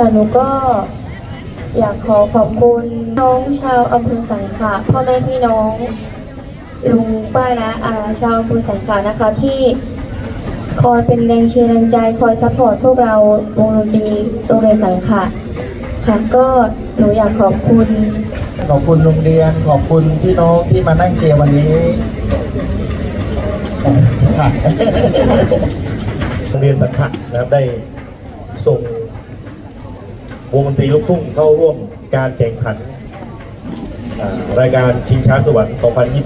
ค่ะหนูก็อยากขอขอบคุณน้องชาวอำเภอสังขะพ่อแม่พี่น้องลุงป้านะอาชาวอำเภอสังขะนะคะ ที่คอยเป็นแรงเชียร์แรงใจคอยซัพพอร์ตพวกเราวงดนตรีโรงเรียนสังขะค่ะก็หนูอยากขอบคุณ ขอบคุณโรงเรียนขอบคุณพี่น้องที่มานั่งเชียร์วันนี้ค่ะโรงเรียนสังขะนะครับได้ส่ง วงดนตรีลูกทุ่งเข้าร่วมการแข่งขันรายการชิงช้าสวรรค์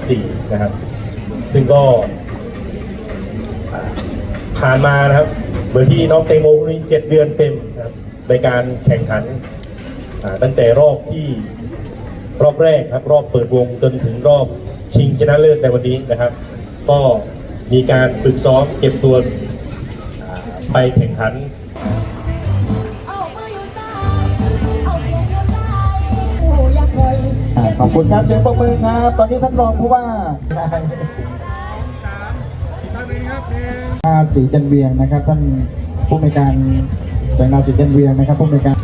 2024 นะครับ ซึ่งก็ผ่านมานะครับเหมือนที่น้องเตงโมนนี้เจ็ดเดือนเต็มนะครับในการแข่งขันตั้งแต่รอบที่รอบแรกครับรอบเปิดวงจนถึงรอบชิงชนะเลิศในวันนี้นะครับ ก็มีการฝึกซ้อมเก็บตัวไปแข่งขัน อ่าขอบคุณครับเสียงปรบมือครับ ตอนนี้ท่านรองผู้ว่าอ่าสีจันเวียงนะครับ ท่านผู้ในการแสงดาวจิตจันเวียงนะครับผู้ในการ